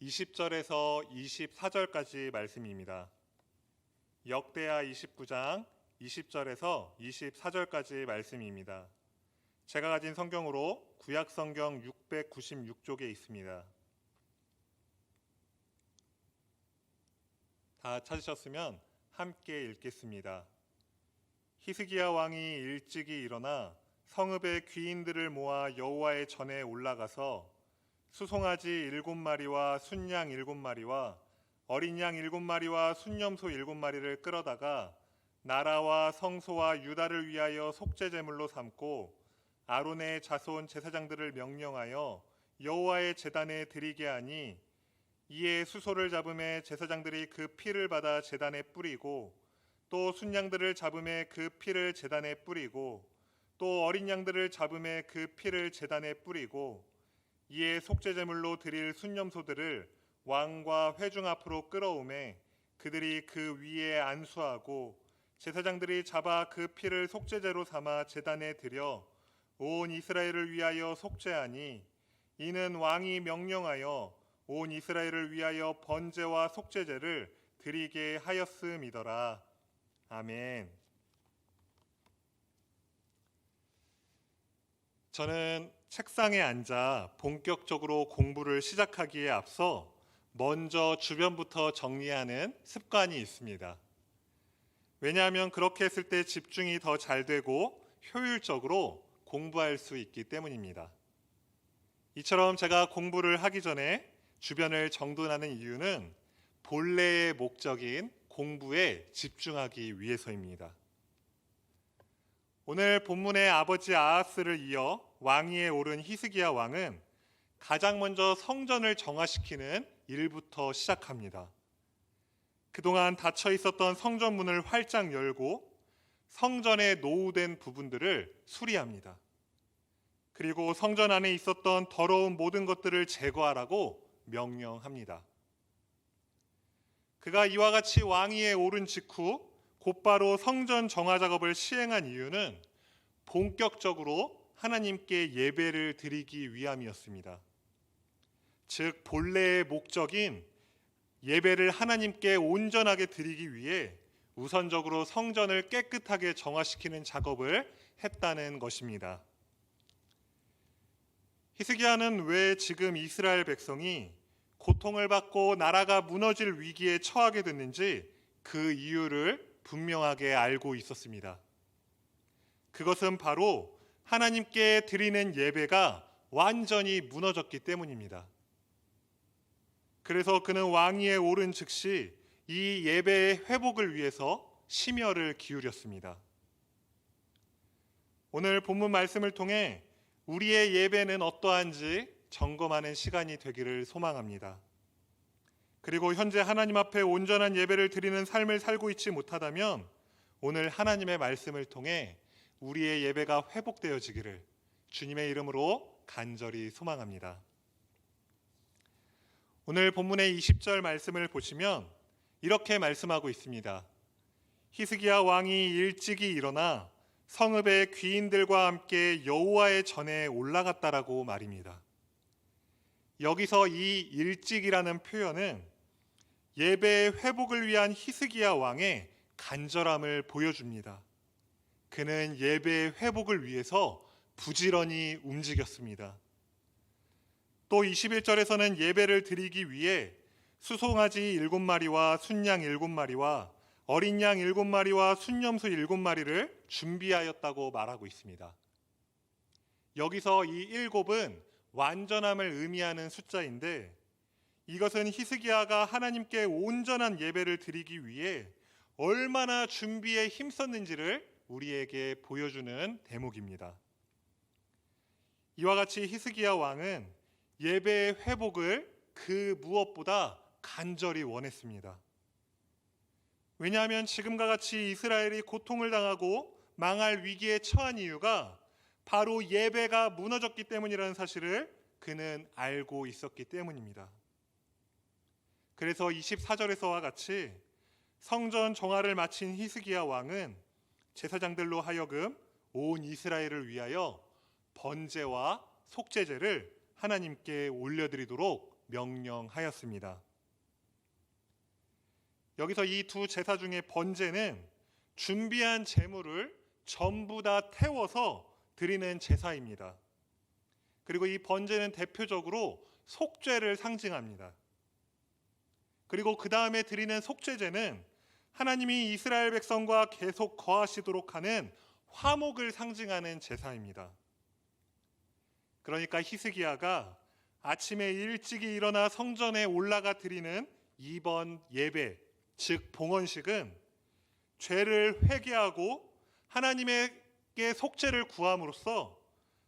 20절에서 24절까지 말씀입니다. 역대하 29장 20절에서 24절까지 말씀입니다. 제가 가진 성경으로 구약 성경 696쪽에 있습니다. 다 찾으셨으면 함께 읽겠습니다. 히스기야 왕이 일찍이 일어나 성읍의 귀인들을 모아 여호와의 전에 올라가서 수송아지 일곱 마리와 순양 일곱 마리와 어린 양 일곱 마리와 순염소 일곱 마리를 끌어다가 나라와 성소와 유다를 위하여 속죄 제물로 삼고 아론의 자손 제사장들을 명령하여 여호와의 제단에 드리게 하니 이에 수소를 잡음에 제사장들이 그 피를 받아 제단에 뿌리고 또 순양들을 잡음에 그 피를 제단에 뿌리고 또 어린 양들을 잡음에 그 피를 제단에 뿌리고 이에 속죄 제물로 드릴 순념소들을 왕과 회중 앞으로 끌어오매 그들이 그 위에 안수하고 제사장들이 잡아 그 피를 속죄제로 삼아 제단에 드려 온 이스라엘을 위하여 속죄하니 이는 왕이 명령하여 온 이스라엘을 위하여 번제와 속죄제를 드리게 하였음이더라. 아멘. 저는 책상에 앉아 본격적으로 공부를 시작하기에 앞서 먼저 주변부터 정리하는 습관이 있습니다. 왜냐하면 그렇게 했을 때 집중이 더 잘 되고 효율적으로 공부할 수 있기 때문입니다. 이처럼 제가 공부를 하기 전에 주변을 정돈하는 이유는 본래의 목적인 공부에 집중하기 위해서입니다. 오늘 본문의 아버지 아하스를 이어 왕위에 오른 히스기야 왕은 가장 먼저 성전을 정화시키는 일부터 시작합니다. 그동안 닫혀 있었던 성전 문을 활짝 열고 성전에 노후된 부분들을 수리합니다. 그리고 성전 안에 있었던 더러운 모든 것들을 제거하라고 명령합니다. 그가 이와 같이 왕위에 오른 직후 곧바로 성전 정화 작업을 시행한 이유는 본격적으로 하나님께 예배를 드리기 위함이었습니다. 즉 본래의 목적인 예배를 하나님께 온전하게 드리기 위해 우선적으로 성전을 깨끗하게 정화시키는 작업을 했다는 것입니다. 히스기야는 왜 지금 이스라엘 백성이 고통을 받고 나라가 무너질 위기에 처하게 됐는지 그 이유를 분명하게 알고 있었습니다. 그것은 바로 하나님께 드리는 예배가 완전히 무너졌기 때문입니다. 그래서 그는 왕위에 오른 즉시 이 예배의 회복을 위해서 심혈을 기울였습니다. 오늘 본문 말씀을 통해 우리의 예배는 어떠한지 점검하는 시간이 되기를 소망합니다. 그리고 현재 하나님 앞에 온전한 예배를 드리는 삶을 살고 있지 못하다면 오늘 하나님의 말씀을 통해 우리의 예배가 회복되어지기를 주님의 이름으로 간절히 소망합니다. 오늘 본문의 20절 말씀을 보시면 이렇게 말씀하고 있습니다. 히스기야 왕이 일찍이 일어나 성읍의 귀인들과 함께 여호와의 전에 올라갔다라고 말입니다. 여기서 이 일찍이라는 표현은 예배의 회복을 위한 히스기야 왕의 간절함을 보여줍니다. 그는 예배의 회복을 위해서 부지런히 움직였습니다. 또 21절에서는 예배를 드리기 위해 수송아지 일곱 마리와 순양 일곱 마리와 어린 양 일곱 마리와 순염소 일곱 마리를 준비하였다고 말하고 있습니다. 여기서 이 일곱은 완전함을 의미하는 숫자인데 이것은 히스기야가 하나님께 온전한 예배를 드리기 위해 얼마나 준비에 힘썼는지를 우리에게 보여주는 대목입니다. 이와 같이 히스기야 왕은 예배의 회복을 그 무엇보다 간절히 원했습니다. 왜냐하면 지금과 같이 이스라엘이 고통을 당하고 망할 위기에 처한 이유가 바로 예배가 무너졌기 때문이라는 사실을 그는 알고 있었기 때문입니다. 그래서 24절에서와 같이 성전 정화를 마친 히스기야 왕은 제사장들로 하여금 온 이스라엘을 위하여 번제와 속죄제를 하나님께 올려드리도록 명령하였습니다. 여기서 이 두 제사 중에 번제는 준비한 제물을 전부 다 태워서 드리는 제사입니다. 그리고 이 번제는 대표적으로 속죄를 상징합니다. 그리고 그 다음에 드리는 속죄제는 하나님이 이스라엘 백성과 계속 거하시도록 하는 화목을 상징하는 제사입니다. 그러니까 히스기야가 아침에 일찍이 일어나 성전에 올라가 드리는 이번 예배, 즉 봉헌식은 죄를 회개하고 하나님에게 속죄를 구함으로써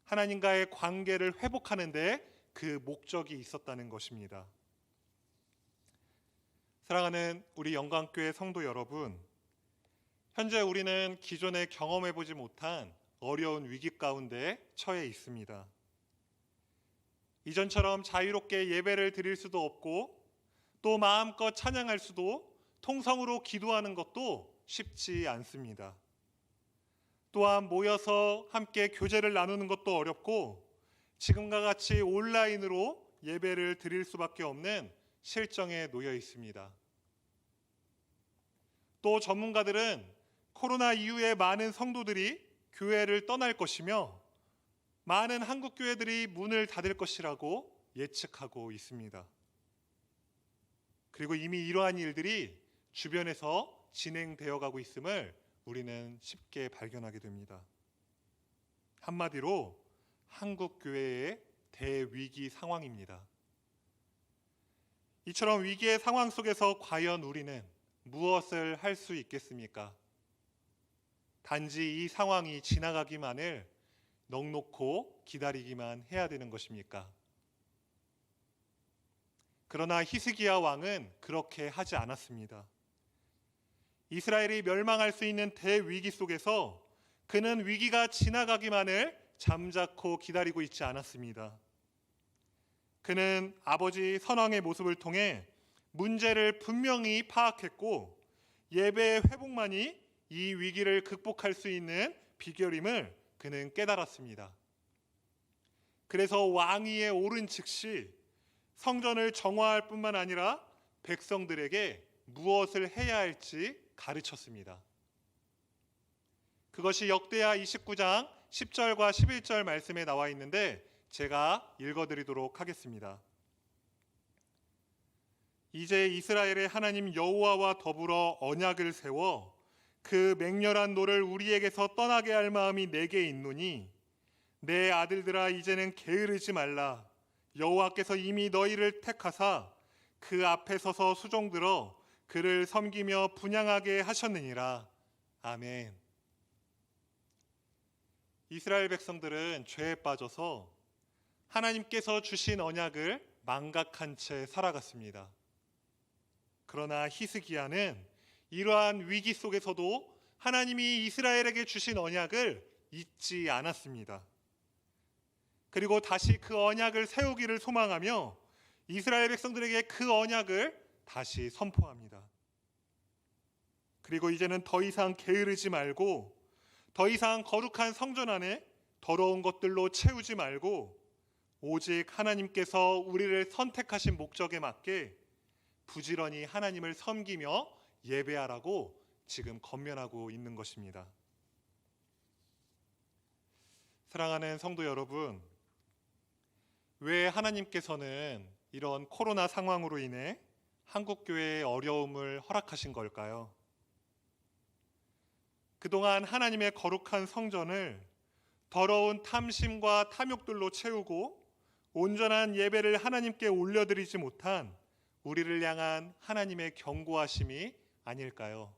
하나님과의 관계를 회복하는 데 그 목적이 있었다는 것입니다. 사랑하는 우리 영광교회 성도 여러분, 현재 우리는 기존에 경험해 보지 못한 어려운 위기 가운데 처해 있습니다. 이전처럼 자유롭게 예배를 드릴 수도 없고 또 마음껏 찬양할 수도 통성으로 기도하는 것도 쉽지 않습니다. 또한 모여서 함께 교제를 나누는 것도 어렵고 지금과 같이 온라인으로 예배를 드릴 수밖에 없는 실정에 놓여 있습니다. 또 전문가들은 코로나 이후에 많은 성도들이 교회를 떠날 것이며 많은 한국 교회들이 문을 닫을 것이라고 예측하고 있습니다. 그리고 이미 이러한 일들이 주변에서 진행되어 가고 있음을 우리는 쉽게 발견하게 됩니다. 한마디로 한국 교회의 대위기 상황입니다. 이처럼 위기의 상황 속에서 과연 우리는 무엇을 할 수 있겠습니까? 단지 이 상황이 지나가기만을 넉놓고 기다리기만 해야 되는 것입니까? 그러나 히스기야 왕은 그렇게 하지 않았습니다. 이스라엘이 멸망할 수 있는 대위기 속에서 그는 위기가 지나가기만을 잠자코 기다리고 있지 않았습니다. 그는 아버지 선왕의 모습을 통해 문제를 분명히 파악했고 예배의 회복만이 이 위기를 극복할 수 있는 비결임을 그는 깨달았습니다. 그래서 왕위에 오른 즉시 성전을 정화할 뿐만 아니라 백성들에게 무엇을 해야 할지 가르쳤습니다. 그것이 역대하 29장 10절과 11절 말씀에 나와 있는데 제가 읽어드리도록 하겠습니다. 이제 이스라엘의 하나님 여호와와 더불어 언약을 세워 그 맹렬한 노를 우리에게서 떠나게 할 마음이 내게 있노니 내 아들들아 이제는 게으르지 말라 여호와께서 이미 너희를 택하사 그 앞에 서서 수종들어 그를 섬기며 분양하게 하셨느니라 아멘. 이스라엘 백성들은 죄에 빠져서 하나님께서 주신 언약을 망각한 채 살아갔습니다. 그러나 히스기야는 이러한 위기 속에서도 하나님이 이스라엘에게 주신 언약을 잊지 않았습니다. 그리고 다시 그 언약을 세우기를 소망하며 이스라엘 백성들에게 그 언약을 다시 선포합니다. 그리고 이제는 더 이상 게으르지 말고 더 이상 거룩한 성전 안에 더러운 것들로 채우지 말고 오직 하나님께서 우리를 선택하신 목적에 맞게 부지런히 하나님을 섬기며 예배하라고 지금 건면하고 있는 것입니다. 사랑하는 성도 여러분, 왜 하나님께서는 이런 코로나 상황으로 인해 한국 교회의 어려움을 허락하신 걸까요? 그동안 하나님의 거룩한 성전을 더러운 탐심과 탐욕들로 채우고 온전한 예배를 하나님께 올려드리지 못한 우리를 향한 하나님의 경고하심이 아닐까요?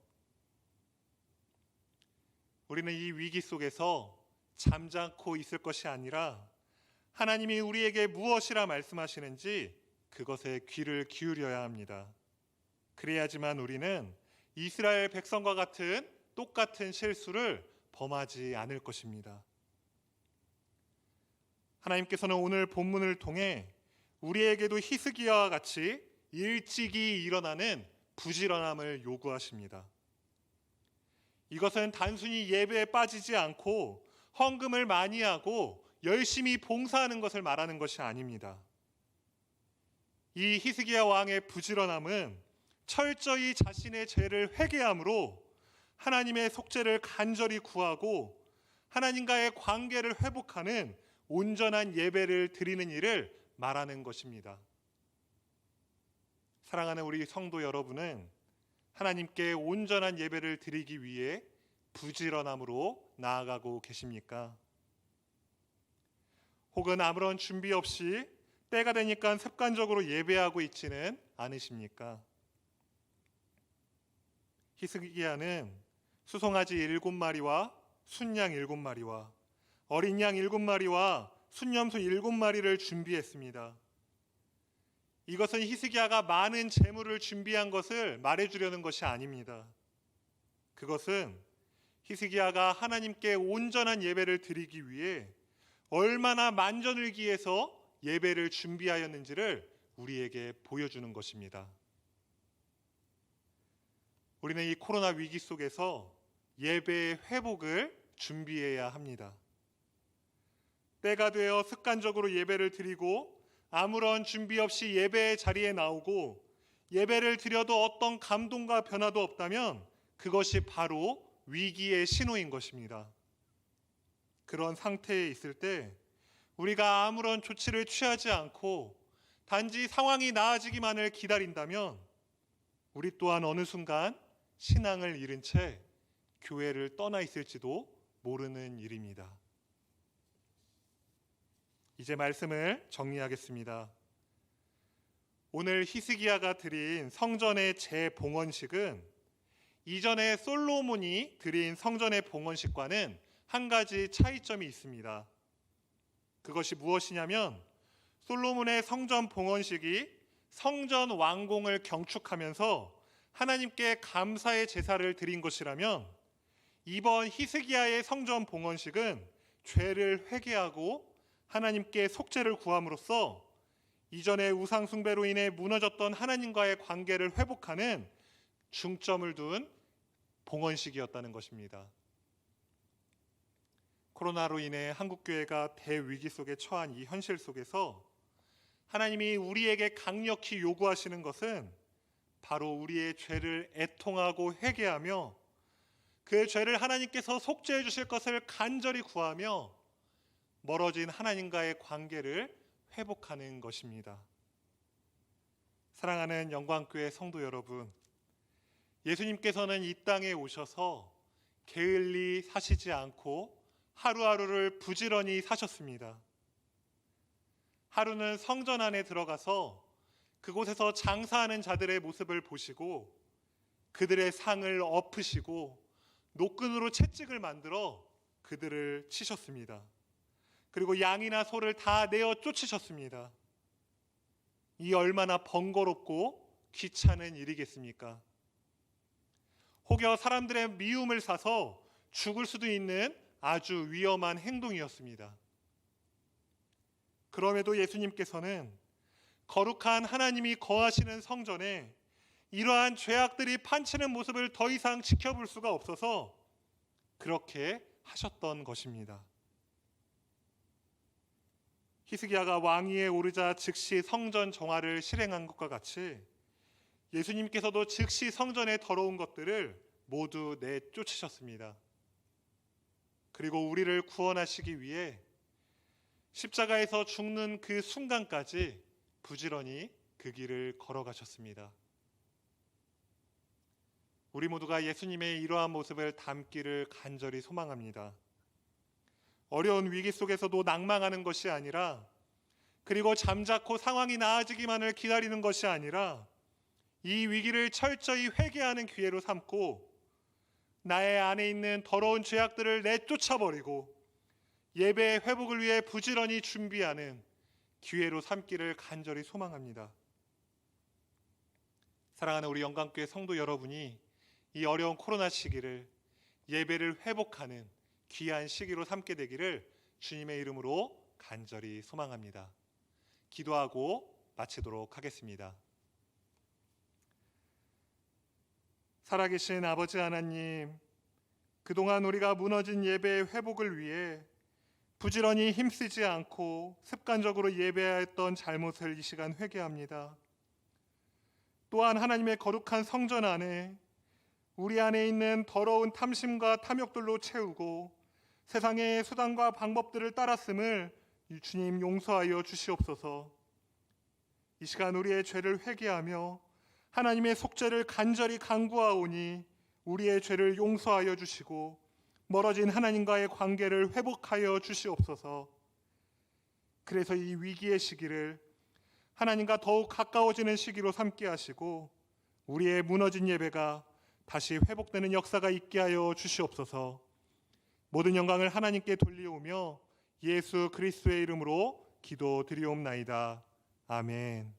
우리는 이 위기 속에서 잠잠고 있을 것이 아니라 하나님이 우리에게 무엇이라 말씀하시는지 그것에 귀를 기울여야 합니다. 그래야지만 우리는 이스라엘 백성과 같은 똑같은 실수를 범하지 않을 것입니다. 하나님께서는 오늘 본문을 통해 우리에게도 히스기야와 같이 일찍이 일어나는 부지런함을 요구하십니다. 이것은 단순히 예배에 빠지지 않고 헌금을 많이 하고 열심히 봉사하는 것을 말하는 것이 아닙니다. 이 히스기야 왕의 부지런함은 철저히 자신의 죄를 회개함으로 하나님의 속죄를 간절히 구하고 하나님과의 관계를 회복하는 온전한 예배를 드리는 일을 말하는 것입니다. 사랑하는 우리 성도 여러분은 하나님께 온전한 예배를 드리기 위해 부지런함으로 나아가고 계십니까? 혹은 아무런 준비 없이 때가 되니까 습관적으로 예배하고 있지는 않으십니까? 히스기야는 수송아지 일곱 마리와 순양 일곱 마리와 어린 양 일곱 마리와 순염소 일곱 마리를 준비했습니다. 이것은 히스기야가 많은 재물을 준비한 것을 말해주려는 것이 아닙니다. 그것은 히스기야가 하나님께 온전한 예배를 드리기 위해 얼마나 만전을 기해서 예배를 준비하였는지를 우리에게 보여주는 것입니다. 우리는 이 코로나 위기 속에서 예배의 회복을 준비해야 합니다. 때가 되어 습관적으로 예배를 드리고 아무런 준비 없이 예배의 자리에 나오고 예배를 드려도 어떤 감동과 변화도 없다면 그것이 바로 위기의 신호인 것입니다. 그런 상태에 있을 때 우리가 아무런 조치를 취하지 않고 단지 상황이 나아지기만을 기다린다면 우리 또한 어느 순간 신앙을 잃은 채 교회를 떠나 있을지도 모르는 일입니다. 이제 말씀을 정리하겠습니다. 오늘 히스기야가 드린 성전의 재봉헌식은 이전에 솔로몬이 드린 성전의 봉헌식과는 한 가지 차이점이 있습니다. 그것이 무엇이냐면 솔로몬의 성전 봉헌식이 성전 완공을 경축하면서 하나님께 감사의 제사를 드린 것이라면 이번 히스기야의 성전 봉헌식은 죄를 회개하고 하나님께 속죄를 구함으로써 이전의 우상 숭배로 인해 무너졌던 하나님과의 관계를 회복하는 중점을 둔 봉헌식이었다는 것입니다. 코로나로 인해 한국 교회가 대위기 속에 처한 이 현실 속에서 하나님이 우리에게 강력히 요구하시는 것은 바로 우리의 죄를 애통하고 회개하며 그 죄를 하나님께서 속죄해 주실 것을 간절히 구하며 멀어진 하나님과의 관계를 회복하는 것입니다. 사랑하는 영광교회 성도 여러분, 예수님께서는 이 땅에 오셔서 게을리 사시지 않고 하루하루를 부지런히 사셨습니다. 하루는 성전 안에 들어가서 그곳에서 장사하는 자들의 모습을 보시고 그들의 상을 엎으시고 노끈으로 채찍을 만들어 그들을 치셨습니다. 그리고 양이나 소를 다 내어 쫓으셨습니다. 이 얼마나 번거롭고 귀찮은 일이겠습니까? 혹여 사람들의 미움을 사서 죽을 수도 있는 아주 위험한 행동이었습니다. 그럼에도 예수님께서는 거룩한 하나님이 거하시는 성전에 이러한 죄악들이 판치는 모습을 더 이상 지켜볼 수가 없어서 그렇게 하셨던 것입니다. 히스기야가 왕위에 오르자 즉시 성전 정화를 실행한 것과 같이 예수님께서도 즉시 성전의 더러운 것들을 모두 내쫓으셨습니다. 그리고 우리를 구원하시기 위해 십자가에서 죽는 그 순간까지 부지런히 그 길을 걸어가셨습니다. 우리 모두가 예수님의 이러한 모습을 담기를 간절히 소망합니다. 어려운 위기 속에서도 낭망하는 것이 아니라 그리고 잠자코 상황이 나아지기만을 기다리는 것이 아니라 이 위기를 철저히 회개하는 기회로 삼고 나의 안에 있는 더러운 죄악들을 내쫓아 버리고 예배의 회복을 위해 부지런히 준비하는 기회로 삼기를 간절히 소망합니다. 사랑하는 우리 영광교회 성도 여러분이 이 어려운 코로나 시기를 예배를 회복하는 귀한 시기로 삼게 되기를 주님의 이름으로 간절히 소망합니다. 기도하고 마치도록 하겠습니다. 살아계신 아버지 하나님, 그동안 우리가 무너진 예배의 회복을 위해 부지런히 힘쓰지 않고 습관적으로 예배했던 잘못을 이 시간 회개합니다. 또한 하나님의 거룩한 성전 안에 우리 안에 있는 더러운 탐심과 탐욕들로 채우고 세상의 수단과 방법들을 따랐음을 주님 용서하여 주시옵소서. 이 시간 우리의 죄를 회개하며 하나님의 속죄를 간절히 간구하오니 우리의 죄를 용서하여 주시고 멀어진 하나님과의 관계를 회복하여 주시옵소서. 그래서 이 위기의 시기를 하나님과 더욱 가까워지는 시기로 삼게 하시고 우리의 무너진 예배가 다시 회복되는 역사가 있게 하여 주시옵소서. 모든 영광을 하나님께 돌리오며 예수 그리스도의 이름으로 기도드리옵나이다. 아멘.